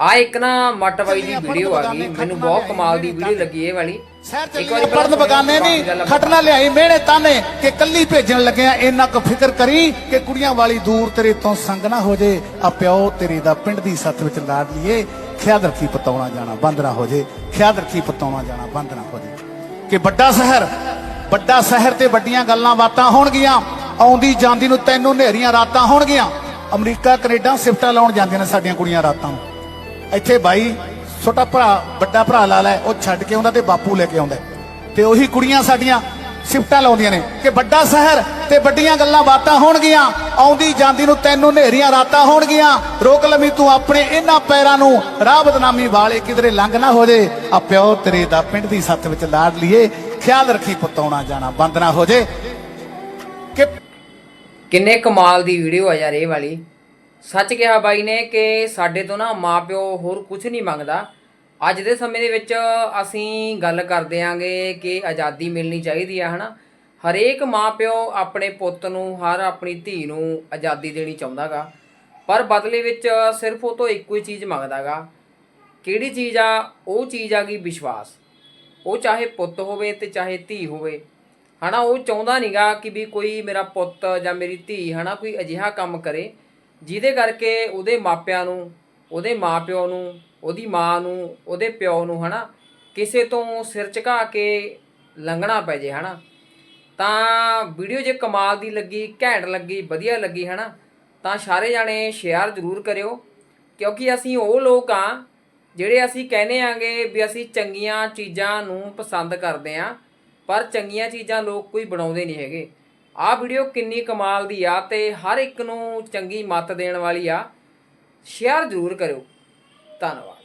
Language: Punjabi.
ਆ ਇੱਕ ਨਾ ਮੱਟ ਬਾਈ ਦੀ ਵੀਡੀਓ ਆ ਗਈ। ਮੈਨੂੰ ਬਹੁਤ ਕਮਾਲ ਦੀ ਵੀਡੀਓ ਲੱਗੀ ਇਹ ਵਾਲੀ। ਇੱਕ ਵਾਰੀ ਪੜਨ ਬਗਾਨੇ ਨਹੀਂ ਖਟਣਾ ਲਿਆਈ ਮਿਹਣੇ ਤਾਨੇ ਕਿ ਕੱਲੀ ਭੇਜਣ ਲੱਗਿਆ ਇੰਨਾ ਕੁ ਫਿਕਰ ਕਰੀ ਕਿ ਕੁੜੀਆਂ ਵਾਲੀ ਦੂਰ ਤੇਰੇ ਤੋਂ ਸੰਗ ਨਾ ਹੋ ਜੇ ਆ ਪਿਓ ਤੇਰੇ ਦਾ ਪਿੰਡ ਦੀ ਸੱਥ ਵਿੱਚ ਲਾੜ ਲਈਏ। ਖਿਆਲ ਰੱਖੀ ਪਤਾਉਣਾ ਜਾਣਾ ਬੰਦ ਨਾ ਹੋ ਜੇ ਖਿਆਲ ਰੱਖੀ ਪਤਾਉਣਾ ਜਾਣਾ ਬੰਦ ਨਾ ਹੋ ਜੇ। ਕਿ ਵੱਡਾ ਸ਼ਹਿਰ ਵੱਡਾ ਸ਼ਹਿਰ ਤੇ ਵੱਡੀਆਂ ਗੱਲਾਂ ਬਾਤਾਂ ਹੋਣਗੀਆਂ ਆਉਂਦੀ ਜਾਂਦੀ ਨੂੰ ਤੈਨੂੰ ਹਨੇਰੀਆਂ ਰਾਤਾਂ ਹੋਣਗੀਆਂ। ਅਮਰੀਕਾ ਕੈਨੇਡਾ ਸਿਫਟਾਂ ਲਾਉਣ ਜਾਂਦੀਆਂ ਨੇ ਸਾਡੀਆਂ ਕੁੜੀਆਂ ਰਾਤਾਂ ਨੂੰ। ਇੱਥੇ ਬਾਈ ਛੋਟਾ ਭਰਾ, ਵੱਡਾ ਭਰਾ ਲਾ ਲੈ ਉਹ ਛੱਡ ਕੇ ਆਉਂਦਾ ਤੇ ਬਾਪੂ ਲੈ ਕੇ ਆਉਂਦਾ ਤੇ ਉਹੀ ਕੁੜੀਆਂ ਸਾਡੀਆਂ ਸਿਫਟਾਂ ਲਾਉਂਦੀਆਂ ਨੇ ਕਿ ਵੱਡਾ ਸ਼ਹਿਰ ਤੇ ਵੱਡੀਆਂ ਗੱਲਾਂ ਬਾਤਾਂ ਹੋਣਗੀਆਂ, ਆਉਂਦੀ ਜਾਂਦੀ ਨੂੰ ਤੈਨੂੰ ਹਨੇਰੀਆਂ ਰਾਤਾਂ ਹੋਣਗੀਆਂ, ਰੋਕ ਲਵੀ ਤੂੰ ਆਪਣੇ ਇਹਨਾਂ ਪੈਰਾਂ ਨੂੰ ਰਾਹ ਬਦਨਾਮੀ ਵਾਲੇ ਕਿਧਰੇ ਲੰਘ ਨਾ ਹੋ ਜੇ। ਆ ਪਿਓ ਤੇਰੇ ਦਾ ਪਿੰਡ ਦੀ ਸੱਥ ਵਿੱਚ ਲਾੜ ਲਈਏ, ਖਿਆਲ ਰੱਖੀ ਪਤਾਉਣਾ ਜਾਣਾ ਬੰਦ ਨਾ ਹੋ ਜੇ। ਕਿ ਕਿੰਨੇ ਕਮਾਲ ਦੀ ਵੀਡੀਓ ਆ ਯਾਰ ਇਹ ਵਾਲੀ। ਸੱਚ ਕਿਹਾ ਬਾਈ ਨੇ ਕਿ ਸਾਡੇ ਤੋਂ ਨਾ ਮਾਪਿਓ ਹੋਰ ਕੁਝ ਨਹੀਂ ਮੰਗਦਾ। ਅੱਜ ਦੇ ਸਮੇਂ ਦੇ ਵਿੱਚ ਅਸੀਂ ਗੱਲ ਕਰਦੇ ਆਂਗੇ ਕਿ ਆਜ਼ਾਦੀ ਮਿਲਣੀ ਚਾਹੀਦੀ ਆ, ਹਨਾ? ਹਰੇਕ ਮਾਪਿਓ ਆਪਣੇ ਪੁੱਤ ਨੂੰ, ਹਰ ਆਪਣੀ ਧੀ ਨੂੰ ਆਜ਼ਾਦੀ ਦੇਣੀ ਚਾਹੁੰਦਾਗਾ। ਪਰ ਬਦਲੇ ਵਿੱਚ ਸਿਰਫ ਉਹ ਤੋਂ ਇੱਕੋ ਹੀ ਚੀਜ਼ ਮੰਗਦਾਗਾ। ਕਿਹੜੀ ਚੀਜ਼ ਆ? ਉਹ ਚੀਜ਼ ਆ ਗਈ ਵਿਸ਼ਵਾਸ। ਉਹ ਚਾਹੇ ਪੁੱਤ ਹੋਵੇ ਤੇ ਚਾਹੇ ਧੀ ਹੋਵੇ। ਹਨਾ, ਉਹ ਚਾਹੁੰਦਾ ਨਹੀਂਗਾ ਕਿ ਵੀ ਕੋਈ ਮੇਰਾ ਪੁੱਤ ਜਾਂ ਮੇਰੀ ਧੀ, ਹਨਾ, ਕੋਈ ਅਜਿਹਾ ਕੰਮ ਕਰੇ। ਜਿਹਦੇ ਕਰਕੇ ਉਹਦੇ ਮਾਪਿਆਂ ਨੂੰ, ਉਹਦੇ ਮਾਪਿਓ ਨੂੰ, ਉਹਦੀ ਮਾਂ ਨੂੰ, ਉਹਦੇ ਪਿਓ ਨੂੰ ਹਨਾ, ਕਿਸੇ ਤੋਂ ਸਿਰ ਝੁਕਾ ਕੇ ਲੰਘਣਾ ਪੈ ਜੇ ਹਨਾ। ਤਾਂ ਵੀਡੀਓ ਜੇ ਕਮਾਲ ਦੀ ਲੱਗੀ, ਘੈਂਟ ਲੱਗੀ, ਵਧੀਆ ਲੱਗੀ ਹਨਾ, ਤਾਂ ਸਾਰੇ ਜਾਣੇ ਸ਼ੇਅਰ ਜ਼ਰੂਰ ਕਰਿਓ, ਕਿਉਂਕਿ ਅਸੀਂ ਉਹ ਲੋਕ ਆ ਜਿਹੜੇ ਅਸੀਂ ਕਹਿੰਦੇ ਆਂਗੇ ਵੀ ਅਸੀਂ ਚੰਗੀਆਂ ਚੀਜ਼ਾਂ ਨੂੰ ਪਸੰਦ ਕਰਦੇ ਆਂ, ਪਰ ਚੰਗੀਆਂ ਚੀਜ਼ਾਂ ਲੋਕ ਕੋਈ ਬਣਾਉਂਦੇ ਨਹੀਂ ਹੈਗੇ। ਆਹ ਵੀਡੀਓ ਕਿੰਨੀ ਕਮਾਲ ਦੀ ਆ ਤੇ ਹਰ ਇੱਕ ਨੂੰ ਚੰਗੀ ਮੱਤ ਦੇਣ ਵਾਲੀ ਆ। ਸ਼ੇਅਰ ਜ਼ਰੂਰ ਕਰਿਓ। ਧੰਨਵਾਦ।